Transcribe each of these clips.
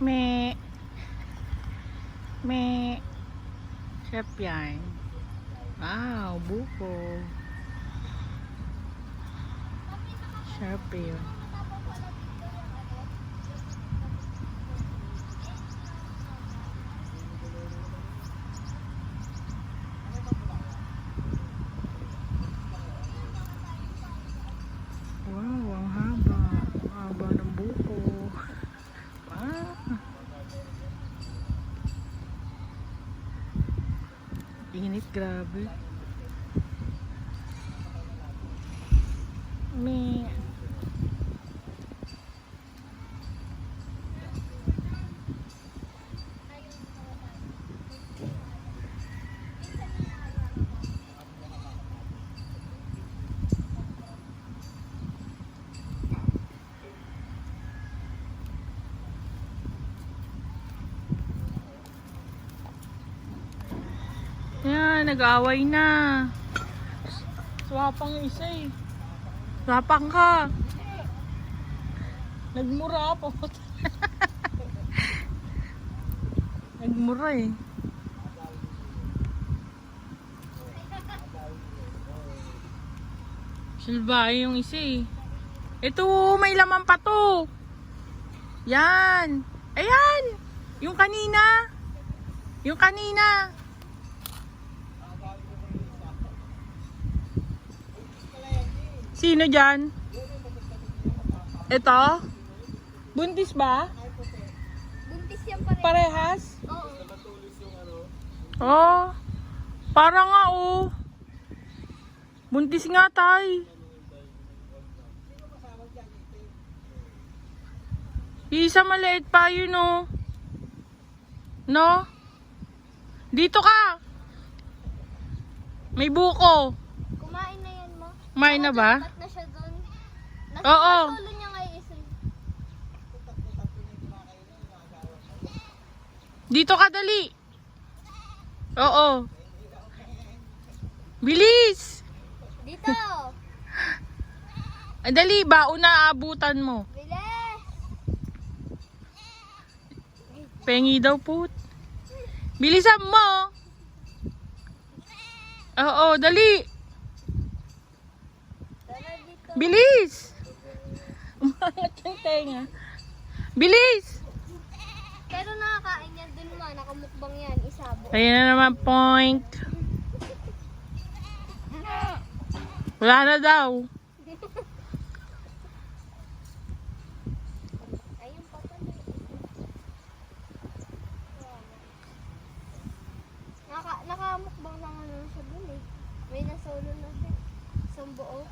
Me. Me. Chef yan. Wow, buko. Sharp yun. Wow, ang haba. Ang haba ng buko. Wow. Init, grabe. Me. Yan, nag-away na. Swapang isa eh. Swapang ka. Nagmura po. Nagmura eh. Silbahe yung isa eh. Ito, may laman pa to. Yan. Ayan. Yung kanina. Yung kanina. Sino dyan? Ito? Buntis ba? Buntis yan pa rin. Parehas? Oo. Oh. Para nga oh. Buntis nga tay. Isa maliit pa yun oh. No? Dito ka. May buko. Kumain na ba? Ba't na siya doon? Oo. Niya ngayon isa. Dito ka dali. Oo. Bilis. Dito! Ay, dali ba? Una abutan mo. Bilis! Pengi daw put. Bilisan mo. Oo, dali. Bilis. Umangat yung tenga. Bilis. Pero nakakain yan dun ma. Nakamukbang yan. Isabo. Ayan na naman point. Wala na daw. Naka, nakamukbang na nga naman siya dun eh. May nasolo na siya. Isang buo.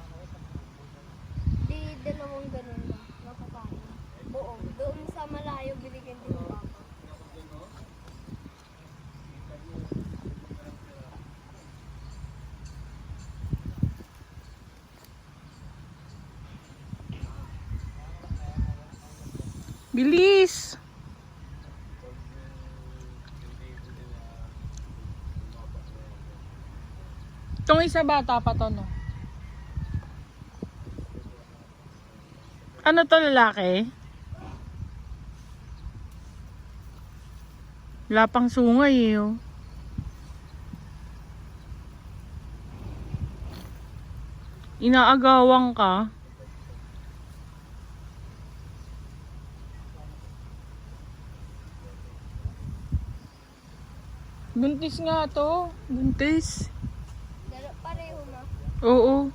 Dalawang ganun lang. Nakakain. Buo. Doon sa malayo binigyan din ng papa. Bilis. Itong isa bata pa to, no? Ano to lalaki? Wala pang sungay eh, oh. Inaagawan ka. Buntis nga to. Buntis. Pareho ma. Oo.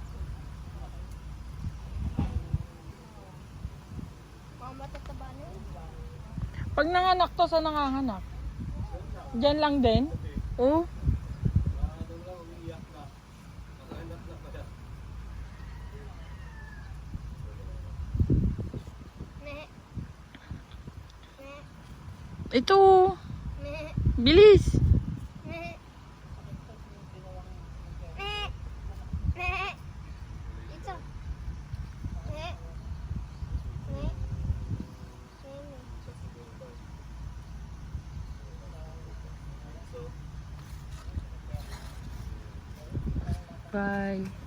Mga matataba na yun. Pag nanganak to, sa nanganganak? Diyan lang din? Oo. Meh. Ito. Bilis. Bye.